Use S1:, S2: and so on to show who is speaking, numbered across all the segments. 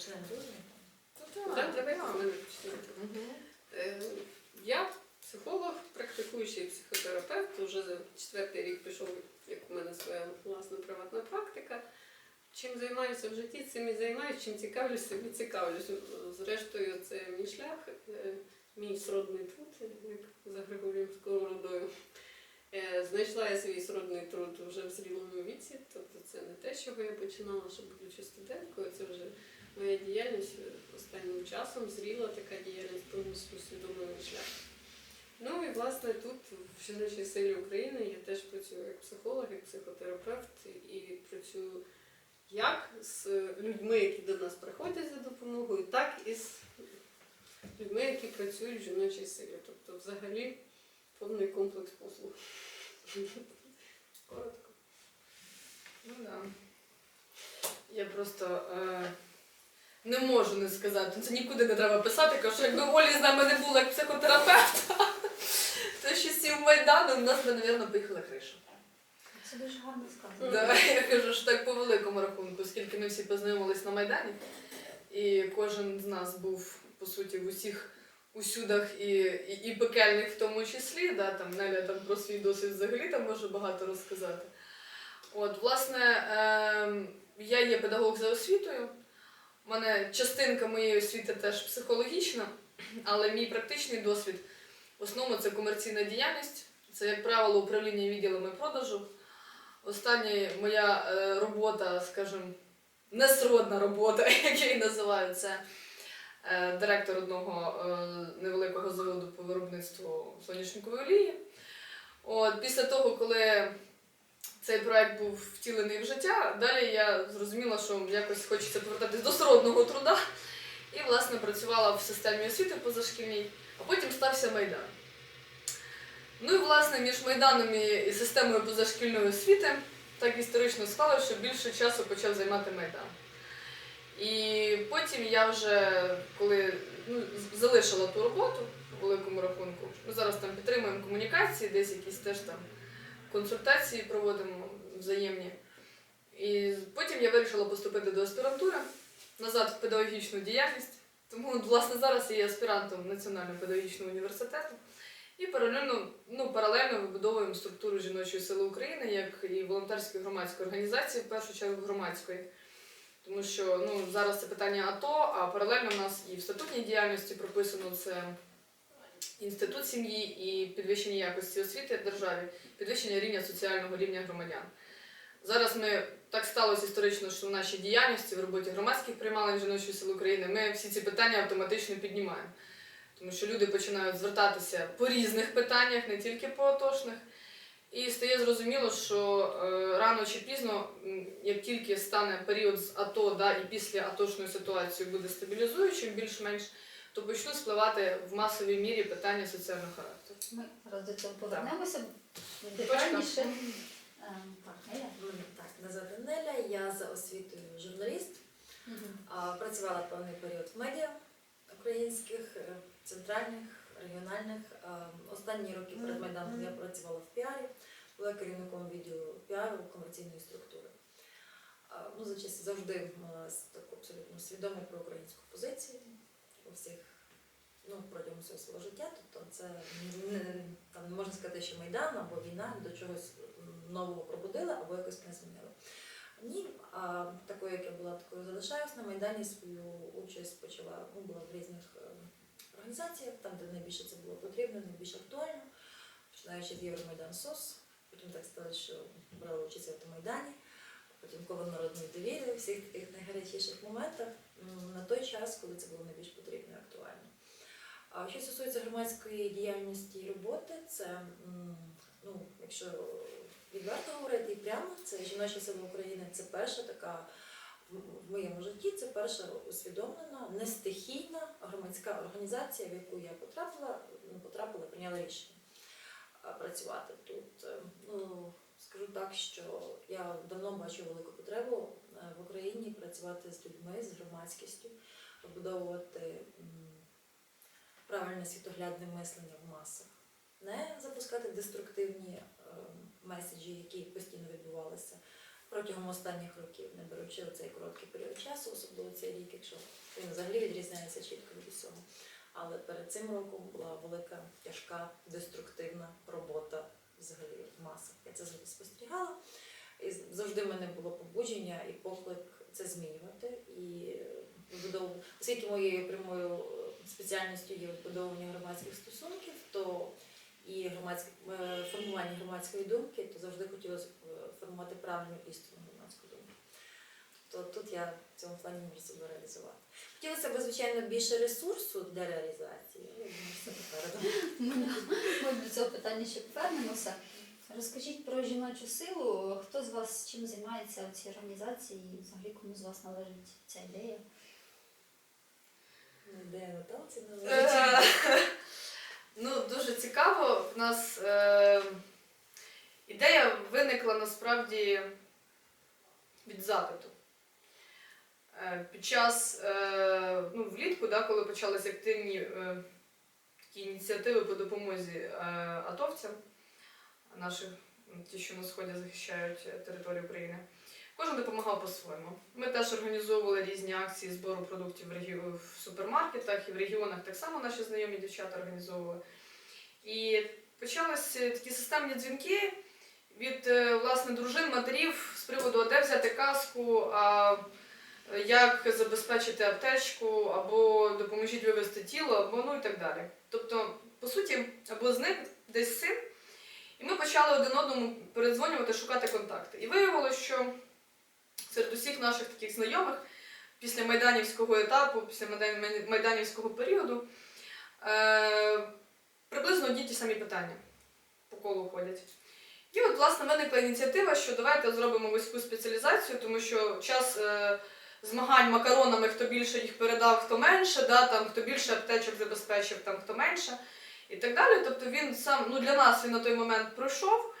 S1: почнемо дружно.
S2: Так, давайте з мене почнете. Е, Я психолог, практикуючий психотерапевт, вже за четвертий рік пішов, як у мене своя власна приватна практика. Чим займаюся в житті, цим і займаюся, чим цікавлюся, цим і цікавлюся. Зрештою, це мій шлях, е, мій сродний труд, як за Григорієм Сковородою. Е, Знайшла я свій сродний труд вже в зрілому віці, тобто це не те, з чого я починала, що будучи студенткою, це вже моя діяльність останнім часом зріла така діяльність повністю усвідомлений шлях. Ну і власне тут в жіночій силі України я теж працюю як психолог, як психотерапевт і працюю як з людьми, які до нас приходять за допомогою, так і з людьми, які працюють в жіночій силі. Тобто, взагалі, повний комплекс послуг. Коротко.
S3: Ну да. Я просто е, не можу не сказати. Це нікуди не треба писати, кажу, що якби Олі з нами не було як психотерапевта, то ще з цим майданом у нас би, мабуть, поїхала криша.
S1: Це дуже гарно сказано.
S3: Да, я кажу, що так по великому рахунку, оскільки ми всі познайомились на Майдані, і кожен з нас був, по суті, в усіх усюдах і, і, і пекельних в тому числі, да, там Неля там про свій досвід взагалі там може багато розказати. От, власне, ем, я є педагог за освітою. У мене частинка моєї освіти теж психологічна, але мій практичний досвід в основному це комерційна діяльність, це, як правило, управління відділами продажу. Остання моя е, робота, скажімо, несродна робота, як я її називаю, це е, директор одного е, невеликого заводу по виробництву соняшникової олії. От, після того, коли цей проект був втілений в життя, далі я зрозуміла, що якось хочеться повертатись до сродного труда. І, власне, працювала в системі освіти позашкільній, а потім стався Майдан. Ну і власне між Майданом і, системою позашкільної освіти так історично склалося, що більше часу почав займати Майдан. І потім я вже, коли ну, залишила ту роботу у великому рахунку, ми зараз там підтримуємо комунікації, десь якісь теж там консультації проводимо взаємні. І потім я вирішила поступити до аспірантури назад в педагогічну діяльність. Тому, власне, зараз я є аспірантом Національного педагогічного університету. І паралельно, ну, паралельно вибудовуємо структуру жіночої сили України як і волонтерської громадської організації, в першу чергу громадської. Тому що ну, зараз це питання АТО, а паралельно в нас і в статутній діяльності прописано це інститут сім'ї і підвищення якості освіти в державі, підвищення рівня соціального рівня громадян. Зараз ми так сталося історично, що в нашій діяльності в роботі громадських приймалень жіночої сили України ми всі ці питання автоматично піднімаємо. Тому що люди починають звертатися по різних питаннях, не тільки по атошних. І стає зрозуміло, що е, рано чи пізно, як тільки стане період з АТО, да, і після атошної ситуації буде стабілізуючим більш-менш, то почнуть спливати в масовій мірі питання соціального характеру.
S1: Ми зараз до цього повернемося детальніше. Ем, Так, Неля.
S4: Мене Так, звати Неля, я за освітою журналіст. А, Працювала певний період в медіа українських, е, центральних, регіональних. А, Останні роки перед Майданом я працювала в піарі, була керівником відділу піару комерційної структури. А, Ну, за часів завжди мала таку абсолютно свідому про українську позицію у всіх, ну, протягом всього свого життя. Тобто це не, там можна сказати, що Майдан або війна до чогось нового пробудила, або якось не змінила. Ні, а такою, як я була, такою залишаюсь на Майдані свою участь почала, ну, була в різних е, організаціях, там, де найбільше це було потрібно, найбільш актуально, починаючи з Євромайдан СОС, потім так стало, що брала участь в Автомайдані, потім коло народної довіри, всіх таких найгарячіших моментах на той час, коли це було найбільш потрібно і актуально. А що стосується громадської діяльності і роботи, це, ну, якщо відверто говорити і прямо, це жіноча сила України, це перша така в моєму житті, це перша усвідомлена, не стихійна громадська організація, в яку я потрапила, не потрапила, прийняла рішення працювати тут. Е, Ну, скажу так, що я давно бачу велику потребу е, в Україні працювати з людьми, з громадськістю, побудовувати правильне світоглядне мислення в масах. Не запускати деструктивні е, меседжі, які постійно відбувалися протягом останніх років, не беручи цей короткий період часу, особливо цей рік, якщо він взагалі відрізняється чітко від усього. Але перед цим роком була велика, тяжка, деструктивна робота взагалі в масах. Я це завжди спостерігала. І завжди в мене було побудження і поклик це змінювати. І вибудову, оскільки моєю прямою е, спеціальністю є вибудовування громадських стосунків, то і громадське формування громадської думки, то завжди хотілося е, формувати правильну істину громадську думку. То тут я в цьому плані можу себе реалізувати. Хотілося б, звичайно, більше ресурсу для реалізації. Я думаю, все попереду.
S1: Ми до цього питання ще повернемося. Розкажіть про жіночу силу. Хто з вас чим займається у цій організації і взагалі кому з вас належить ця ідея?
S4: Де Наталці
S3: Е, Ну, дуже цікаво. В нас е, ідея виникла насправді від запиту. Е, під час е, ну, влітку, да, коли почалися активні е, такі ініціативи по допомозі атовцям, наших, ті, що на сході захищають територію України, кожен допомагав по-своєму. Ми теж організовували різні акції збору продуктів в, супермаркетах і в регіонах так само наші знайомі дівчата організовували. І почалися такі системні дзвінки від власне дружин, матерів з приводу, де взяти каску, а як забезпечити аптечку, або допоможіть вивезти тіло, або ну і так далі. Тобто, по суті, або зник десь син, і ми почали один одному передзвонювати, шукати контакти. І виявилося, що серед усіх наших таких знайомих після майданівського етапу, після майданівського періоду, е, приблизно одні ті самі питання по колу ходять. І от, власне, виникла ініціатива, що давайте зробимо вузьку спеціалізацію, тому що час е, змагань макаронами, хто більше їх передав, хто менше, да, там, хто більше аптечок забезпечив, там, хто менше, і так далі. Тобто він сам, ну для нас він на той момент пройшов,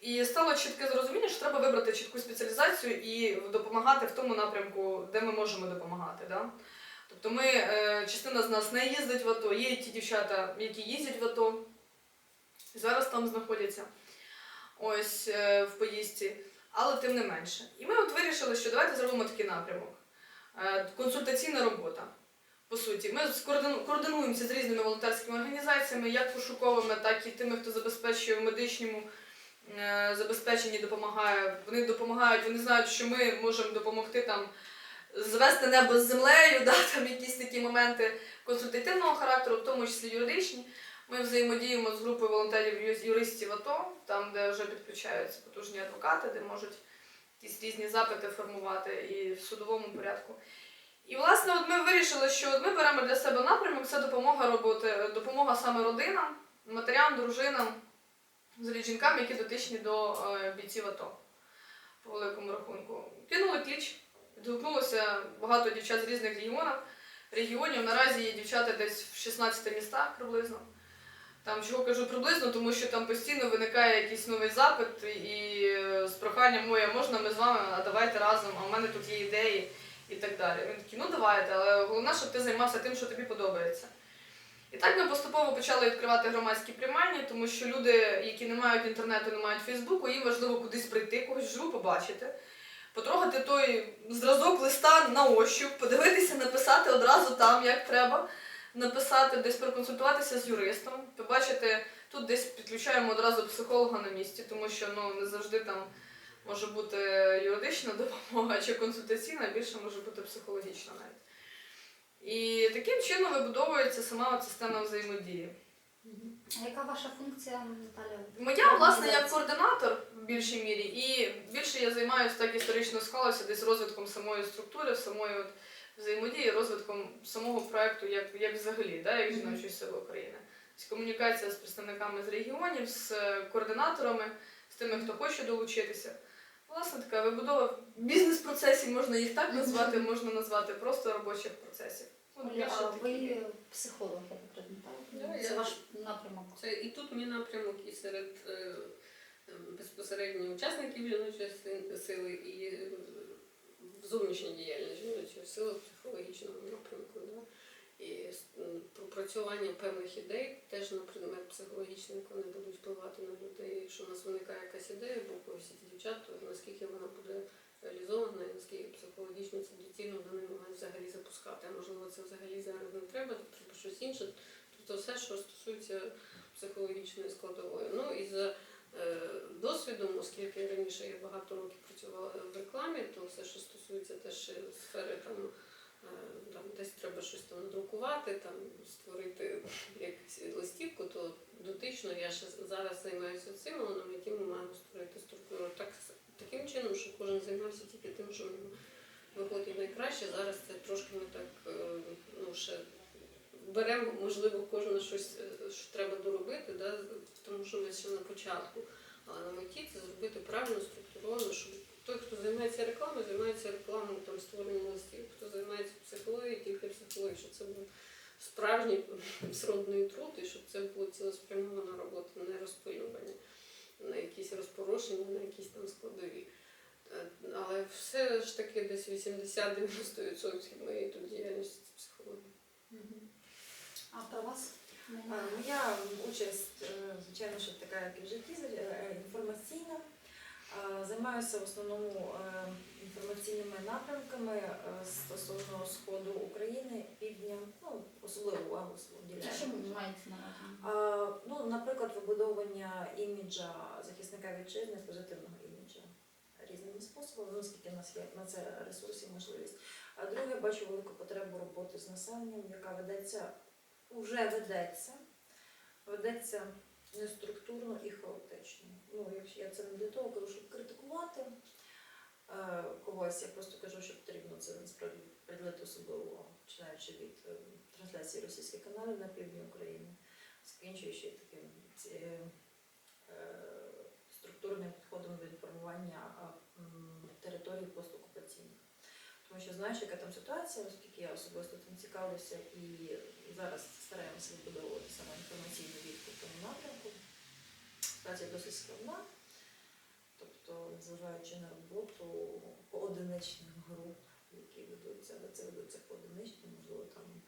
S3: і стало чітке зрозуміння, що треба вибрати чітку спеціалізацію і допомагати в тому напрямку, де ми можемо допомагати. Да? Тобто ми, е, частина з нас не їздить в АТО, є ті дівчата, які їздять в АТО, зараз там знаходяться ось е, в поїздці, але тим не менше. І ми от вирішили, що давайте зробимо такий напрямок. Е, Консультаційна робота. По суті, ми координуємося з різними волонтерськими організаціями, як пошуковими, так і тими, хто забезпечує в медичному е, забезпеченні, допомагає. Вони допомагають, вони знають, що ми можемо допомогти там звести небо з землею, да, там якісь такі моменти консультативного характеру, в тому числі юридичні. Ми взаємодіємо з групою волонтерів-юристів АТО, там, де вже підключаються потужні адвокати, де можуть якісь різні запити формувати і в судовому порядку. І власне, от ми вирішили, що ми беремо для себе напрямок це допомога роботи, допомога саме родинам, матерям, дружинам, взагалі жінкам, які дотичні до е, бійців АТО по великому рахунку. Кинули кліч, відгукнулося багато дівчат з різних регіонів. регіонів. Наразі є дівчата десь в 16 містах приблизно. Там чого кажу приблизно, тому що там постійно виникає якийсь новий запит і е, з проханням моє можна ми з вами, а давайте разом, а в мене тут є ідеї і так далі. Він такий, ну давайте, але головне, щоб ти займався тим, що тобі подобається. І так ми поступово почали відкривати громадські приймальні, тому що люди, які не мають інтернету, не мають Фейсбуку, їм важливо кудись прийти, когось вживу побачити, потрогати той зразок листа на ощуп, подивитися, написати одразу там, як треба написати, десь проконсультуватися з юристом, побачити, тут десь підключаємо одразу психолога на місці, тому що ну, не завжди там може бути юридична допомога чи консультаційна, більше може бути психологічна навіть. І таким чином вибудовується сама от система взаємодії.
S1: А яка ваша функція, Наталя?
S3: Моя, власне, як координатор в більшій мірі, і більше я займаюся так історично склалося десь розвитком самої структури, самої от взаємодії, розвитком самого проекту, як, як взагалі, да, як жіночої сили України. Тобто комунікація з представниками з регіонів, з е, координаторами, з тими, хто хоче долучитися. Власне, така вибудова бізнес-процесів, можна їх так назвати, можна назвати просто робочих процесів. От
S1: Оля, а ви психолог, я так розумію,
S2: Да, я-
S1: Це ваш напрямок.
S2: Це і тут мій напрямок, і серед е, ем, безпосередньо учасників жіночої си- сили, і в зовнішній діяльності жіночої сили в напрямку. Да? і пропрацювання певних ідей теж на предмет психологічний, вони будуть впливати на людей. Якщо у нас виникає якась ідея, бо ці дівчат, то наскільки вона буде реалізована і наскільки психологічно це доцільно в даний момент взагалі запускати. А можливо, це взагалі зараз не треба, то треба щось інше. Тобто все, що стосується психологічної складової. Ну і за досвідом, оскільки раніше я багато років працювала в рекламі, то все, що стосується теж сфери там. е, Там десь треба щось там надрукувати, там створити якусь листівку, то дотично я ще зараз займаюся цим, але на ми маємо створити структуру. Так, таким чином, щоб кожен займався тільки тим, що йому виходить найкраще. Зараз це трошки ми так е, ну, ще беремо, можливо, кожен щось, е, що треба доробити, да, тому що ми ще на початку. Але на меті це зробити правильно, структуровано, щоб той, хто займається рекламою, займається рекламою, там, створенням листів, хто займається психологією, тільки психологією, щоб це був справжній сродний труд, і щоб це була цілеспрямована робота, не розпилювання на якісь розпорошення, на якісь там складові. Е, Але все ж таки десь 80-90% моєї тут діяльності це психологія.
S1: А про вас?
S4: Моя участь, е, звичайно, що така, як і в житті, е, е, інформаційна. Займаюся в основному е, інформаційними напрямками стосовно сходу України, півдня, ну, особливо увагу
S1: що ви маєте на увазі?
S4: Ну, наприклад, вибудовування іміджа захисника вітчизни, позитивного іміджа різними способами, ну, оскільки в нас є на це ресурс і можливість. А друге, бачу велику потребу роботи з населенням, яка ведеться, вже ведеться, ведеться неструктурно і хаотично. Ну, я це не для того кажу, щоб критикувати е, когось, я просто кажу, що потрібно це насправді приділити особливу увагу, починаючи від е, трансляції російських каналів на півдні України закінчуючи таким е, структурним підходом до інформування м, постокупаційних. Тому що знаєш, яка там ситуація, оскільки я особисто цим цікавлюся і зараз стараємося вибудовувати саме інформаційну відку в тому напрямку. Ситуація досить складна, тобто, незважаючи на роботу поодиничних груп, які ведуться, але це ведуться поодинично, можливо, там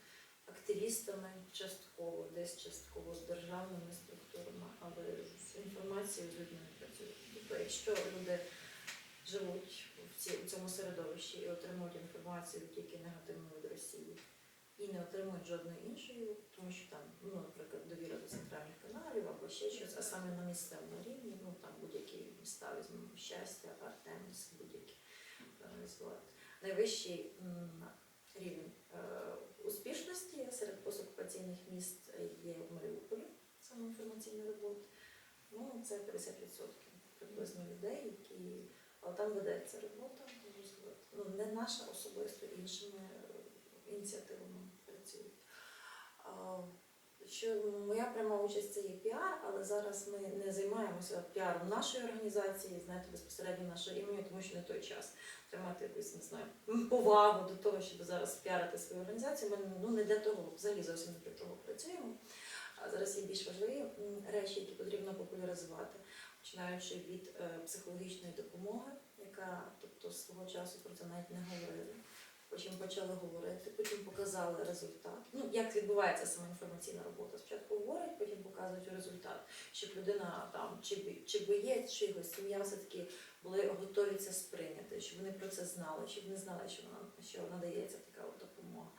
S4: активістами частково, десь частково з державними структурами, але з інформацією з людьми працюють. Тобто, якщо люди живуть в цьому середовищі і отримують інформацію тільки негативну від Росії, і не отримують жодної іншої, тому що там, ну, наприклад, довіра до центральних каналів або ще щось, а саме на місцевому рівні, ну там будь-які міста візьмемо щастя, Артемівськ, будь-які е. Найвищий рівень е, успішності серед постокупаційних міст є в Маріуполі, саме інформаційної роботи. Ну, це 50% приблизно людей, які. Але там ведеться робота. Ну, не наша особисто іншими е, ініціативами працюють. Що моя пряма участь це є піар, але зараз ми не займаємося піаром нашої організації, знаєте, безпосередньо нашого імені, тому що не той час. Треба мати якусь, не знаю, повагу до того, щоб зараз піарити свою організацію. Ми ну, не для того, взагалі зовсім не для того працюємо. А зараз є більш важливі речі, які потрібно популяризувати, починаючи від е, психологічної допомоги, яка тобто свого часу про це навіть не говорили. Потім почали говорити, потім показали результат. Ну, як відбувається сама інформаційна робота? Спочатку говорять, потім показують результат, щоб людина там чи, чи боєць, чи його сім'я все-таки були готові це сприйняти, щоб вони про це знали, щоб вони знали, що вона що надається така допомога.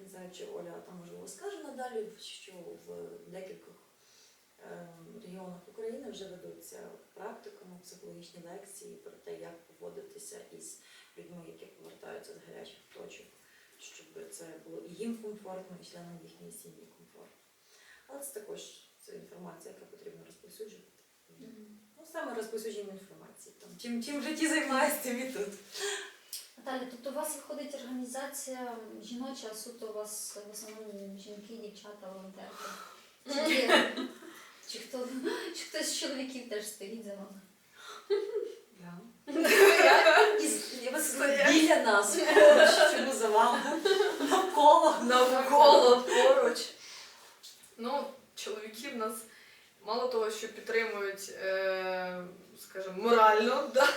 S4: Не знаю, чи Оля там можливо скаже надалі, що в декількох регіонах України вже ведуться практиками, психологічні лекції про те, як поводитися із людьми, які повертаються з гарячих точок, щоб це було і їм комфортно, і членам їхньої сім'ї комфортно. Але це також це інформація, яка потрібно розповсюджувати. Ну, саме розповсюдження інформації. Там. Чим, чим в житті тим і тут.
S1: Наталя, тобто у вас виходить організація жіноча, а суто у вас в основному жінки, дівчата, волонтерки? Чи, є? Чи, хто, чи хтось з чоловіків теж стоїть за вами?
S4: Сидите біля нас, поруч, чому за вами, навколо.
S3: навколо поруч. Ну, чоловіки в нас мало того, що підтримують, е, скажімо, морально, да?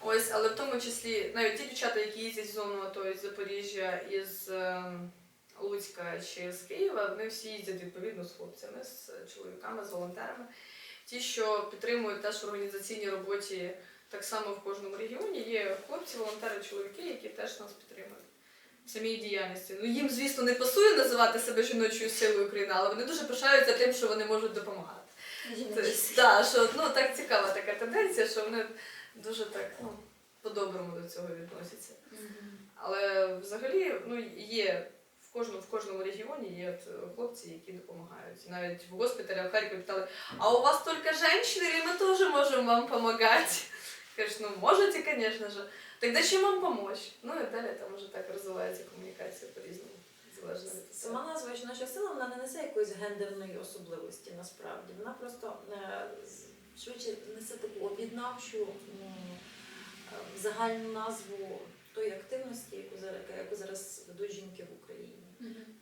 S3: Ось, але в тому числі навіть ті дівчата, які їздять в зону АТО із Запоріжжя, із е, Луцька чи з Києва, вони всі їздять відповідно з хлопцями, з чоловіками, з волонтерами. Ті, що підтримують теж в організаційній роботі так само в кожному регіоні, є хлопці, волонтери, чоловіки, які теж нас підтримують. В самій діяльності. Ну їм, звісно, не пасує називати себе жіночою силою України, але вони дуже пишаються тим, що вони можуть допомагати.
S1: Жіночі
S3: Так, що ну так цікава така тенденція, що вони дуже так ну, по-доброму до цього відносяться. Але взагалі ну, є в кожному, в кожному регіоні є е, хлопці, які допомагають. Навіть в госпіталях в Харкові питали, а у вас тільки жінки, или ми теж можемо вам допомагати? Кажеш, ну можете, звісно ж. Тогда чим вам помочь? Ну і далі там вже так розвивається комунікація по-різному.
S4: Сама назва жіноча сила вона не несе якоїсь гендерної особливості насправді. Вона просто е, швидше несе таку об'єднавчу е, загальну назву тої активності, яку зараз, яку зараз ведуть жінки в Україні.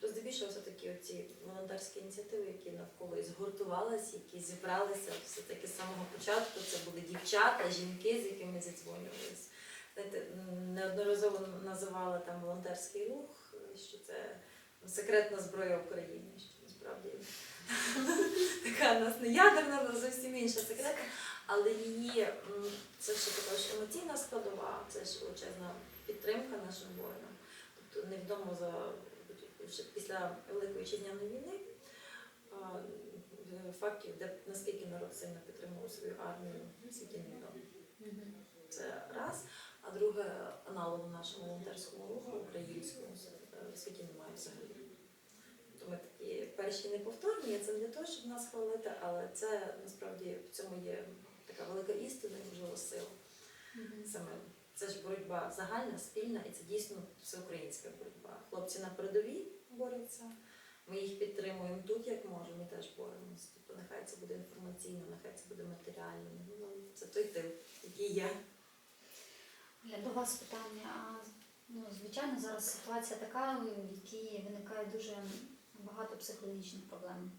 S4: То здебільшого все-таки ці волонтерські ініціативи, які навколо і згуртувалися, які зібралися все-таки з самого початку. Це були дівчата, жінки, з якими зідзвонювалися. Неодноразово називала там волонтерський рух, що це секретна зброя України. Що насправді така у нас не ядерна, але зовсім інша секретна. Але її це ще також емоційна складова, це ж величезна підтримка нашим воїнам. Тобто невідомо за після Великої вітчизняної війни е, фактів, де наскільки народ сильно підтримував свою армію, в світі невідомо. Це раз. А друге, аналогу нашому волонтерському руху українському е, в світі немає взагалі. Ми такі перші неповторні, це не для того, щоб нас хвалити, але це насправді в цьому є така велика істина і можливо сила. Саме це ж боротьба загальна, спільна, і це дійсно всеукраїнська боротьба. Хлопці на передовій борються. Ми їх підтримуємо тут, як можемо, ми теж боремося. Тобто нехай це буде інформаційно, нехай це буде матеріально. Ну, ну, це той тим, який є.
S1: До вас питання. А, ну, Звичайно, зараз ситуація така, в якій виникає дуже багато психологічних проблем.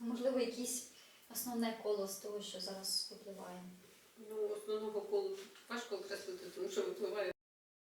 S1: Ну, можливо, якісь основне коло з того, що зараз випливає. Ну, основного колу важко окреслити, тому що випливає